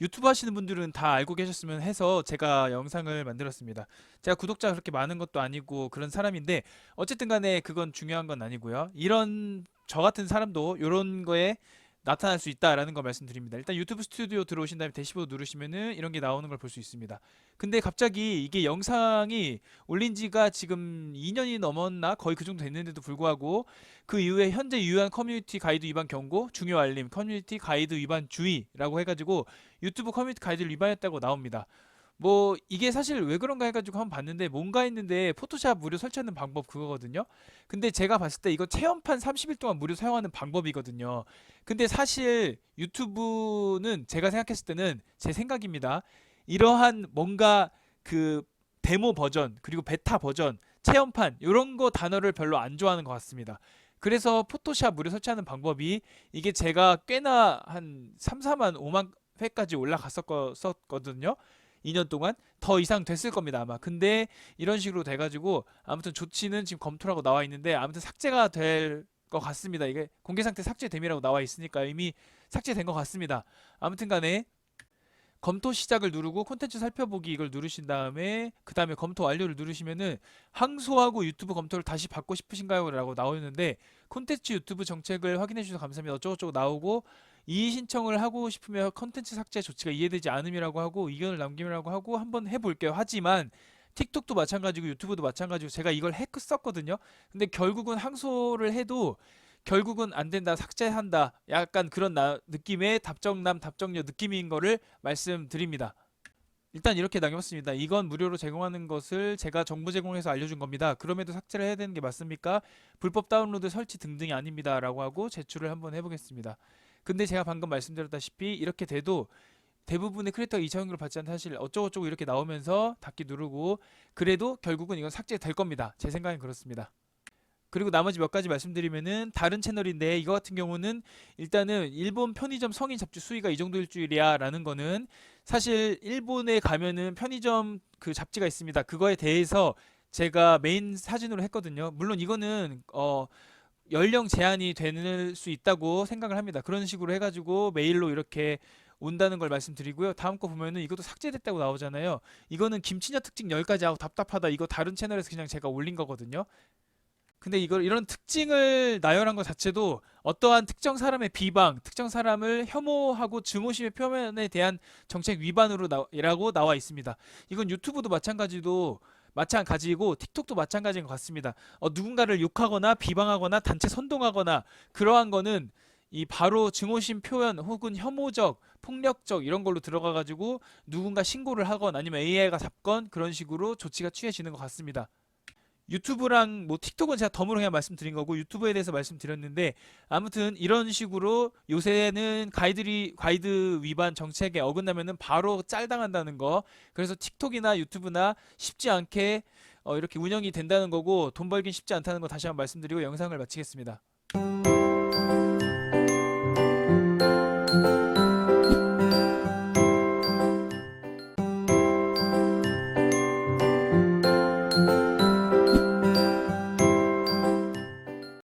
유튜브 하시는 분들은 다 알고 계셨으면 해서 제가 영상을 만들었습니다. 제가 구독자가 그렇게 많은 것도 아니고 그런 사람인데 어쨌든 간에 그건 중요한 건 아니고요. 이런 저 같은 사람도 이런 거에 나타날 수 있다라는 걸 말씀드립니다. 일단 유튜브 스튜디오 들어오신 다음에 대시보드 누르시면은 이런 게 나오는 걸 볼 수 있습니다. 근데 갑자기 이게 영상이 올린 지가 지금 2년이 넘었나 거의 그 정도 됐는데도 불구하고 그 이후에 현재 유효한 커뮤니티 가이드 위반 경고, 중요 알림, 커뮤니티 가이드 위반 주의라고 해가지고 유튜브 커뮤니티 가이드를 위반했다고 나옵니다. 뭐 이게 사실 왜 그런가 해가지고 한번 봤는데 뭔가 했는데 포토샵 무료 설치하는 방법 그거거든요. 근데 제가 봤을 때 이거 체험판 30일 동안 무료 사용하는 방법이거든요. 근데 사실 유튜브는 제가 생각했을 때는 제 생각입니다. 이러한 뭔가 그 데모 버전 그리고 베타 버전 체험판 이런 거 단어를 별로 안 좋아하는 것 같습니다. 그래서 포토샵 무료 설치하는 방법이 이게 제가 꽤나 한 3, 4만, 5만 회까지 올라갔었거든요. 2년 동안 더 이상 됐을 겁니다 아마. 근데 이런 식으로 돼가지고 아무튼 조치는 지금 검토라고 나와 있는데 아무튼 삭제가 될 것 같습니다. 이게 공개 상태 삭제 됨이라고 나와 있으니까 이미 삭제된 것 같습니다. 아무튼 간에 검토 시작을 누르고 콘텐츠 살펴보기 이걸 누르신 다음에 그 다음에 검토 완료를 누르시면은 항소하고 유튜브 검토를 다시 받고 싶으신가요? 라고 나오는데 콘텐츠 유튜브 정책을 확인해 주셔서 감사합니다. 어쩌고저쩌고 나오고 이의 신청을 하고 싶으면 컨텐츠 삭제 조치가 이해되지 않음이라고 하고 의견을 남김이라고 하고 한번 해볼게요. 하지만 틱톡도 마찬가지고 유튜브도 마찬가지고 제가 이걸 했었거든요. 근데 결국은 항소를 해도 결국은 안 된다, 삭제한다. 약간 그런 나- 느낌의 답정남, 답정녀 느낌인 거를 말씀드립니다. 일단 이렇게 남겼습니다. 이건 무료로 제공하는 것을 제가 정보 제공해서 알려준 겁니다. 그럼에도 삭제를 해야 되는 게 맞습니까? 불법 다운로드 설치 등등이 아닙니다. 라고 하고 제출을 한번 해보겠습니다. 근데 제가 방금 말씀드렸다시피 이렇게 돼도 대부분의 크리에이터가 2차 연결을 받지 않는 사실 어쩌고저쩌고 이렇게 나오면서 닫기 누르고 그래도 결국은 이건 삭제될 겁니다. 제 생각엔 그렇습니다. 그리고 나머지 몇 가지 말씀드리면은 다른 채널인데 이거 같은 경우는 일단은 일본 편의점 성인 잡지 수위가 이 정도일 줄이야 라는 거는 사실 일본에 가면은 편의점 그 잡지가 있습니다. 그거에 대해서 제가 메인 사진으로 했거든요. 물론 이거는 어 연령 제한이 되는 수 있다고 생각을 합니다. 그런 식으로 해가지고 메일로 이렇게 온다는 걸 말씀드리고요. 다음 거 보면은 이것도 삭제됐다고 나오잖아요. 이거는 김치녀 특징 10가지 하고 답답하다. 이거 다른 채널에서 그냥 제가 올린 거거든요. 근데 이걸 이런 특징을 나열한 것 자체도 어떠한 특정 사람의 비방, 특정 사람을 혐오하고 증오심의 표현에 대한 정책 위반으로 나, 라고 나와 있습니다. 이건 유튜브도 마찬가지도 마찬가지고 틱톡도 마찬가지인 것 같습니다. 어, 누군가를 욕하거나 비방하거나 단체 선동하거나 그러한 거는 이 바로 증오심 표현 혹은 혐오적, 폭력적 이런 걸로 들어가 가지고 누군가 신고를 하건 아니면 AI가 잡건 그런 식으로 조치가 취해지는 것 같습니다. 유튜브랑 뭐 틱톡은 제가 덤으로 그냥 말씀드린 거고 유튜브에 대해서 말씀드렸는데 아무튼 이런 식으로 요새는 가이드리 가이드 위반 정책에 어긋나면은 바로 짤당한다는 거 그래서 틱톡이나 유튜브나 쉽지 않게 어, 이렇게 운영이 된다는 거고 돈 벌긴 쉽지 않다는 거 다시 한번 말씀드리고 영상을 마치겠습니다.